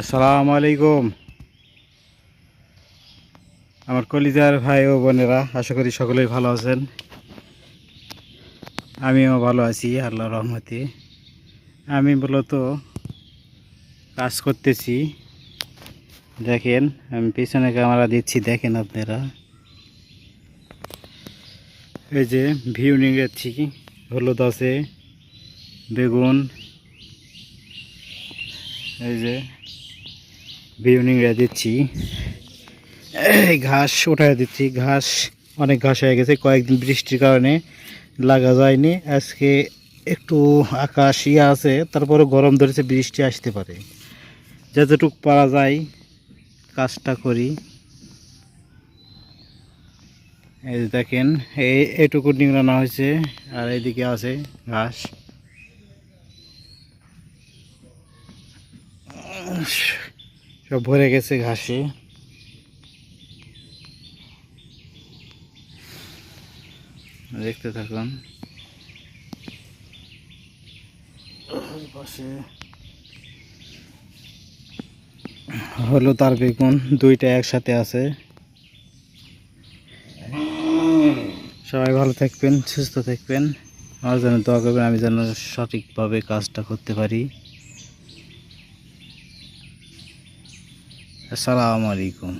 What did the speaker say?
আসসালামু আলাইকুম। আমার কলিজার ভাই ও বোনেরা, আশা করি সকলেই ভালো আছেন। আমিও ভালো আছি আল্লাহ রহমতে। আমি মূলত কাজ করতেছি। দেখেন, আমি পিছনে ক্যামেরা দিচ্ছি, দেখেন আপনারা। এই যে ভিউ নিয়ে যাচ্ছি হলুদ আছে, বেগুন। এই যে বিউনিংরা দিচ্ছি। ঘাস উঠাই দিচ্ছি, ঘাস অনেক ঘাস হয়ে গেছে, কয়েকদিন বৃষ্টির কারণে লাগা যায়নি। আজকে একটু আকাশ ইয়ে আছে, তারপরে গরম ধরেছে, বৃষ্টি আসতে পারে। যতটুক পারা যায় কাজটা করি। এই দেখেন এই এটুকু নিংড়ানো হয়েছে, আর এইদিকে আছে ঘাস। সব ভরে গেছে ঘাসে। দেখতে থাকুন। হলো তার বেগুন দুইটা একসাথে আছে। সবাই ভালো থাকবেন, সুস্থ থাকবেন। আমার জন্য দোয়া করবেন, আমি যেন সঠিকভাবে কাজটা করতে পারি। আসসালামু আলাইকুম।